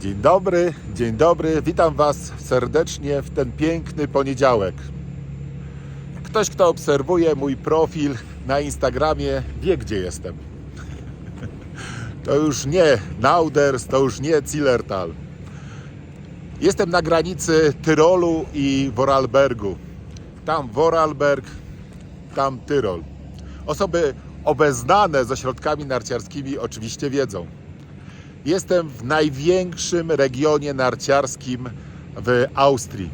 Dzień dobry, dzień dobry. Witam Was serdecznie w ten piękny poniedziałek. Ktoś, kto obserwuje mój profil na Instagramie, wie gdzie jestem. To już nie Nauders, to już nie Zillertal. Jestem na granicy Tyrolu i Vorarlbergu. Tam Vorarlberg, tam Tyrol. Osoby obeznane z ośrodkami narciarskimi oczywiście wiedzą. Jestem w największym regionie narciarskim w Austrii.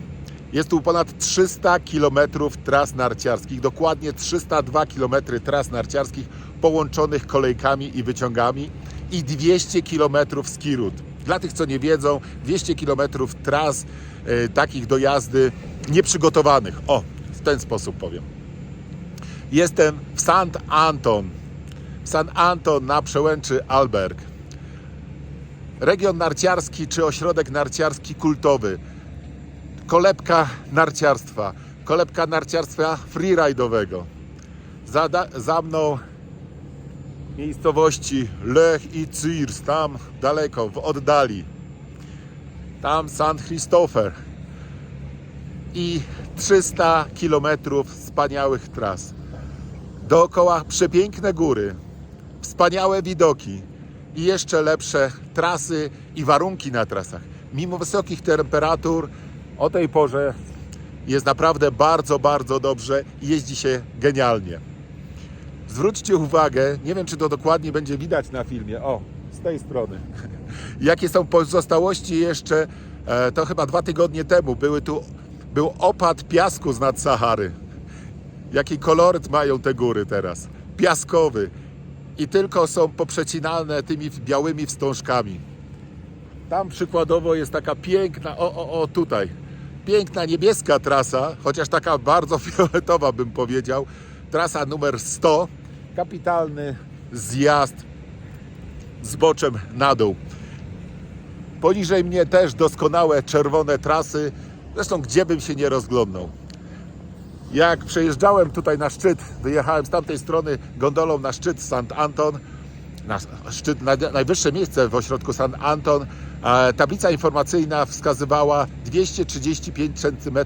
Jest tu ponad 300 km tras narciarskich, dokładnie 302 km tras narciarskich połączonych kolejkami i wyciągami i 200 km ski route. Dla tych, co nie wiedzą, 200 km tras e, takich do jazdy nieprzygotowanych. O, w ten sposób powiem. Jestem w St. Anton. St. Anton na przełęczy Alberg. Region narciarski czy ośrodek narciarski kultowy. Kolebka narciarstwa. Kolebka narciarstwa freeride'owego. Za, za mną miejscowości Lech i Zirs, tam daleko, w oddali. Tam St. Christopher. I 300 kilometrów wspaniałych tras. Dookoła przepiękne góry, wspaniałe widoki i jeszcze lepsze trasy i warunki na trasach. Mimo wysokich temperatur o tej porze jest naprawdę bardzo, bardzo dobrze i jeździ się genialnie. Zwróćcie uwagę, nie wiem czy to dokładnie będzie widać na filmie, o, z tej strony. Jakie są pozostałości jeszcze, e, to chyba dwa tygodnie temu były tu, był opad piasku z nad Sahary. Jaki koloryt mają te góry teraz? Piaskowy. I tylko są poprzecinane tymi białymi wstążkami. Tam przykładowo jest taka piękna, o, o, o tutaj, piękna niebieska trasa, chociaż taka bardzo fioletowa bym powiedział. Trasa numer 100, kapitalny zjazd zboczem na dół. Poniżej mnie też doskonałe czerwone trasy, zresztą gdzie bym się nie rozglądnął. Jak przejeżdżałem tutaj na szczyt, wyjechałem z tamtej strony gondolą na szczyt St. Anton, na szczyt, na, najwyższe miejsce w ośrodku St. Anton, e, tablica informacyjna wskazywała 235 cm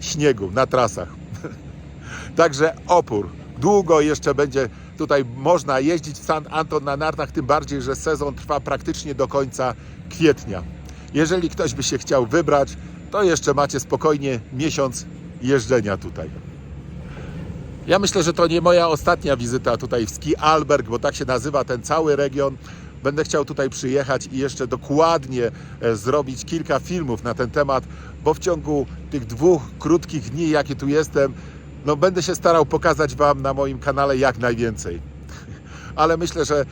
śniegu na trasach. Także opór. Długo jeszcze będzie tutaj można jeździć w St. Anton na nartach, tym bardziej, że sezon trwa praktycznie do końca kwietnia. Jeżeli ktoś by się chciał wybrać, to jeszcze macie spokojnie miesiąc jeżdżenia tutaj. Ja myślę, że to nie moja ostatnia wizyta tutaj w Ski Alberg, bo tak się nazywa ten cały region. Będę chciał tutaj przyjechać i jeszcze dokładnie e, zrobić kilka filmów na ten temat, bo w ciągu tych dwóch krótkich dni, jakie tu jestem, no będę się starał pokazać Wam na moim kanale jak najwięcej. Ale myślę, że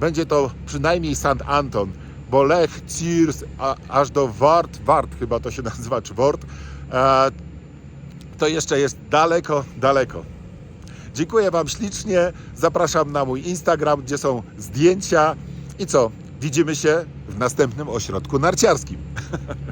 będzie to przynajmniej St. Anton, bo Lech, Zirs, a, aż do Wart, Wart chyba to się nazywa, czy Wort, e, to jeszcze jest daleko, daleko. Dziękuję Wam ślicznie. Zapraszam na mój Instagram, gdzie są zdjęcia. I co? Widzimy się w następnym ośrodku narciarskim.